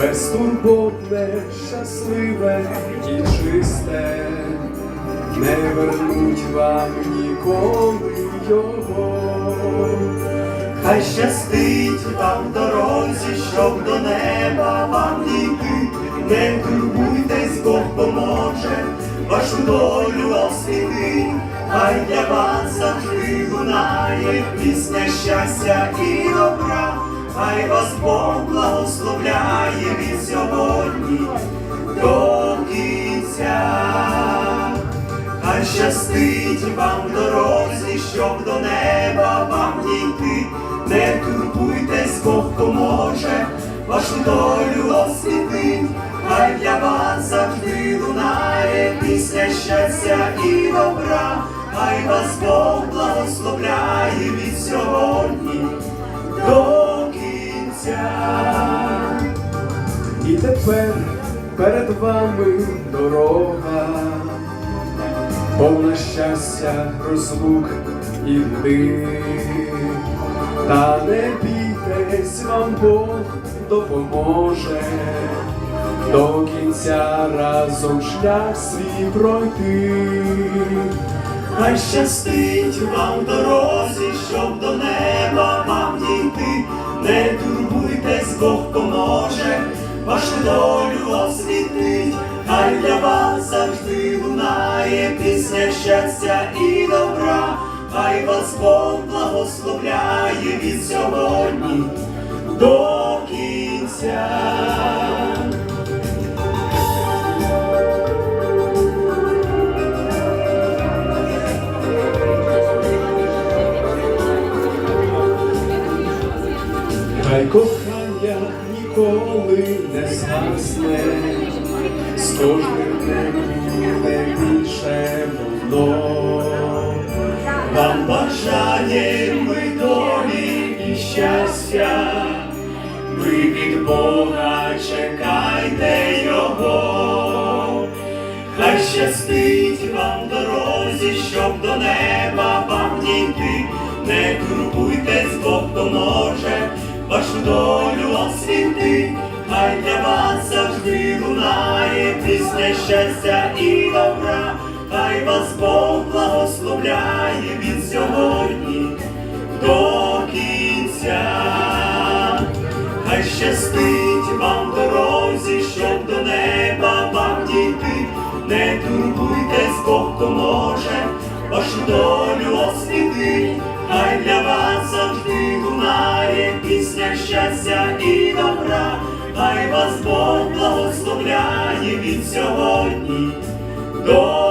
безтурботне, щасливе і чисте, не вернуть вам ніколи його. Хай щастить вам дорозі, щоб до неба вам дійти, не турбуйтесь, Бог поможе, вашу долю освіти, хай для вас завжди лунає пісня щастя і добра, хай вас Бог благословляє від сьогодні до кінця. Хай щастить вам в дорозі, щоб до неба вам дійти, не турбуйтесь, Бог поможе, вашу долю освітить, хай для вас завжди лунає пісня щастя і добра, хай вас Бог благословляє від сьогодні тепер перед вами дорога, повна щастя, розлук і вди. Та не бійтесь, вам Бог допоможе до кінця разом шлях свій пройти. Хай щастить вам в дорозі, щоб до неба вам дійти, не турбуйтесь, Бог поможе, вашу долю освітить, хай для вас завжди лунає пісня щастя і добра, хай вас Бог благословляє від сьогодні до кінця. Хай кохання ніколи не згасне, з кожним днем буде більше воно. Вам бажаємо ми долі і щастя, ви від Бога чекайте Його, хай щастить вам дорозі, щоб до неба вам дійти, не поможе, вашу долю освіти, хай для вас завжди лунає пісня щастя і добра, хай вас Бог благословляє від сьогодні до кінця. Хай щастить вам дорозі, щоб до неба вам дійти, не турбуйтесь, Бог поможе, вашу долю освіти, хай для вас завжди лунає пісня щастя і добра, хай вас Бог благословляє від сьогодні до